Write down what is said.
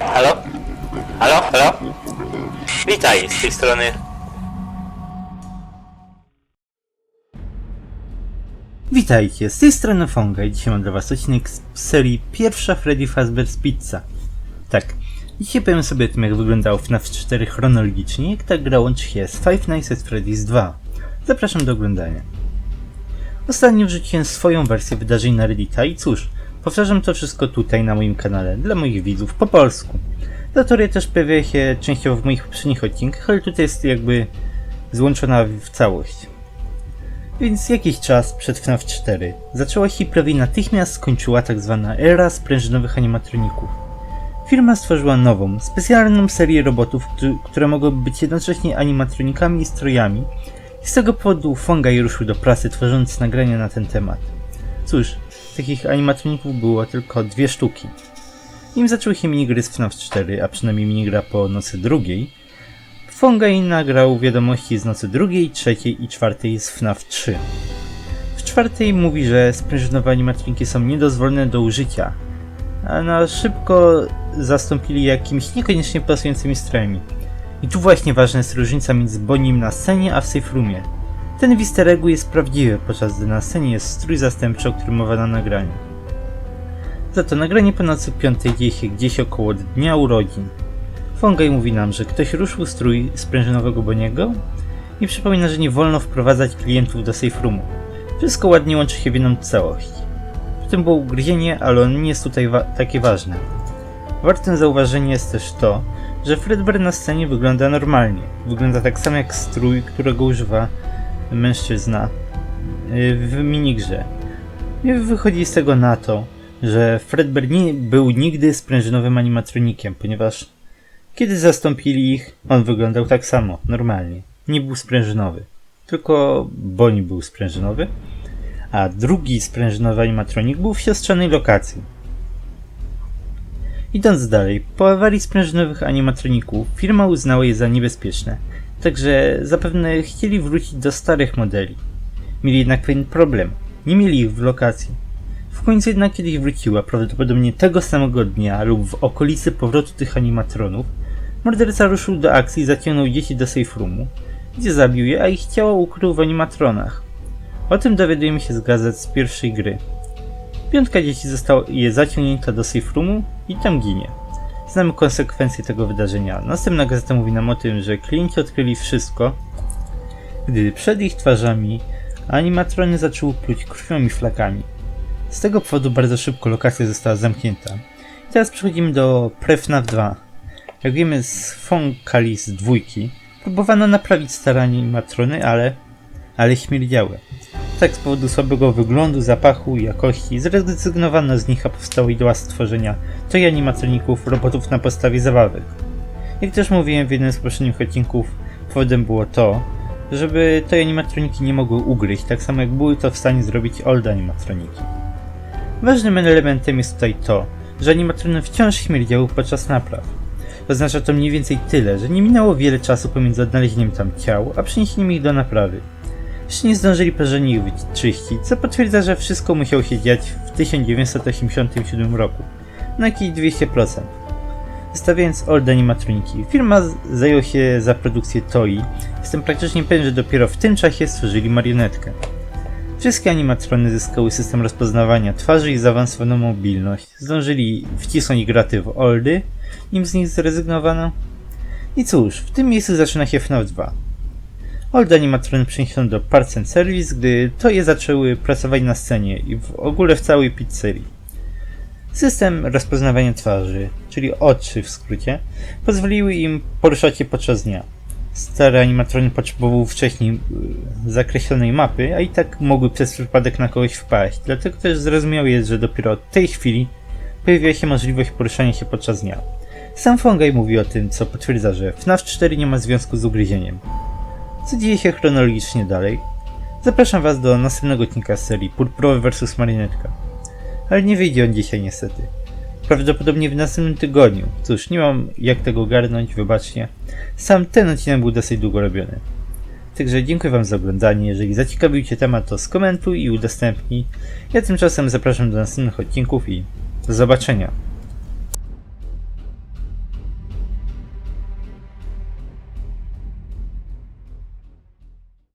Halo? Halo? Halo? Witaj, z tej strony. Witajcie, z tej strony Fonga i dzisiaj mam dla was odcinek z serii pierwsza Freddy Fazbear's Pizza. Tak, dzisiaj powiem sobie o tym jak wyglądało FNAF 4 chronologicznie, jak ta gra łączy się z Five Nights at Freddy's 2. Zapraszam do oglądania. Ostatnio wrzuciłem swoją wersję wydarzeń na Reddita i cóż, powtarzam to wszystko tutaj na moim kanale, dla moich widzów, po polsku. Ta teoria też pojawia się częściowo w moich poprzednich odcinkach, ale tutaj jest jakby złączona w całość. Więc jakiś czas przed FNAF 4 zaczęła się i prawie natychmiast skończyła tak zwana era sprężynowych animatroników. Firma stworzyła nową, specjalną serię robotów, któ- które mogłyby być jednocześnie animatronikami i strojami. Z tego powodu Fongaj ruszył do prasy tworząc nagrania na ten temat. Cóż, takich animatroników było tylko dwie sztuki. Nim zaczęły się minigry z FNAF 4, a przynajmniej minigra po nocy drugiej, Fongaj nagrał wiadomości z nocy drugiej, trzeciej i czwartej z FNAF 3. W czwartej mówi, że sprężynowe animatroniki są niedozwolone do użycia, a na szybko zastąpili jakimiś niekoniecznie pasującymi strojami. I tu właśnie ważna jest różnica między Boniem na scenie a w safe roomie. Ten w jest prawdziwy, podczas gdy na scenie jest strój zastępczy, o którym mowa na nagraniu. Za to nagranie po nocy piątej dzieje się gdzieś około dnia urodzin. Fongaj mówi nam, że ktoś ruszył strój sprężynowego Boniego i przypomina, że nie wolno wprowadzać klientów do safe roomu. Wszystko ładnie łączy się w jedną całość. W tym było ugryzienie, ale on nie jest tutaj wa- takie ważne. Wartym zauważenia jest też to, że Fredbear na scenie wygląda normalnie. Wygląda tak samo jak strój, którego używa mężczyzna yy, w minigrze. I wychodzi z tego na to, że Fredbear nie był nigdy sprężynowym animatronikiem, ponieważ kiedy zastąpili ich, on wyglądał tak samo, normalnie. Nie był sprężynowy. Tylko Bonnie był sprężynowy, a drugi sprężynowy animatronik był w siostrzanej lokacji. Idąc dalej, po awarii sprężynowych animatroników firma uznała je za niebezpieczne, także zapewne chcieli wrócić do starych modeli. Mieli jednak pewien problem, nie mieli ich w lokacji. W końcu jednak kiedyś wróciła, prawdopodobnie tego samego dnia lub w okolicy powrotu tych animatronów, morderca ruszył do akcji i zaciągnął dzieci do safe roomu, gdzie zabił je, a ich ciało ukrył w animatronach. O tym dowiadujemy się z gazet z pierwszej gry. Piątka dzieci została je zaciągnięta do safe roomu i tam ginie. Znamy konsekwencje tego wydarzenia. Następna gazeta mówi nam o tym, że klienci odkryli wszystko, gdy przed ich twarzami animatrony zaczęły pluć krwią i flakami. Z tego powodu bardzo szybko lokacja została zamknięta. I teraz przechodzimy do Prefnaf 2. Jak wiemy z Fonkali dwójki, próbowano naprawić stare animatrony, ale, ale śmierdziały. Tak z powodu słabego wyglądu, zapachu i jakości zrezygnowano z nich, a powstała idea stworzenia toy animatroników robotów na podstawie zabawek. Jak też mówiłem w jednym z poprzednich odcinków, powodem było to, żeby te animatroniki nie mogły ugryźć, tak samo jak były to w stanie zrobić old animatroniki. Ważnym elementem jest tutaj to, że animatrony wciąż śmierdziały podczas napraw. Oznacza to mniej więcej tyle, że nie minęło wiele czasu pomiędzy odnalezieniem tam ciał, a przeniesieniem ich do naprawy. Jeszcze nie zdążyli porządnie ich wyczyścić, co potwierdza, że wszystko musiało się dziać w 1987 roku. Na jakieś 200%. Zostawiając old animatroniki, firma zajęła się za produkcję TOI. Jestem praktycznie pewien, że dopiero w tym czasie stworzyli marionetkę. Wszystkie animatrony zyskały system rozpoznawania twarzy i zaawansowaną mobilność. Zdążyli wcisnąć graty w oldy, nim z nich zrezygnowano. I cóż, w tym miejscu zaczyna się FNAF 2. Old animatrony przeniesiono do Parts and Service, gdy to je zaczęły pracować na scenie i w ogóle w całej pizzerii. System rozpoznawania twarzy, czyli oczy w skrócie, pozwoliły im poruszać się podczas dnia. Stare animatrony potrzebowały wcześniej y, zakreślonej mapy, a i tak mogły przez przypadek na kogoś wpaść. Dlatego też zrozumiałe jest, że dopiero od tej chwili pojawiła się możliwość poruszania się podczas dnia. Sam Fongaj mówi o tym, co potwierdza, że FNAF 4 nie ma związku z ugryzieniem. Co dzieje się chronologicznie dalej? Zapraszam Was do następnego odcinka z serii Purpurowy vs Marionetka. Ale nie wyjdzie on dzisiaj niestety. Prawdopodobnie w następnym tygodniu. Cóż, nie mam jak tego ogarnąć, wybaczcie. Sam ten odcinek był dosyć długo robiony. Także dziękuję Wam za oglądanie. Jeżeli zaciekawił Cię temat, to skomentuj i udostępnij. Ja tymczasem zapraszam do następnych odcinków i do zobaczenia.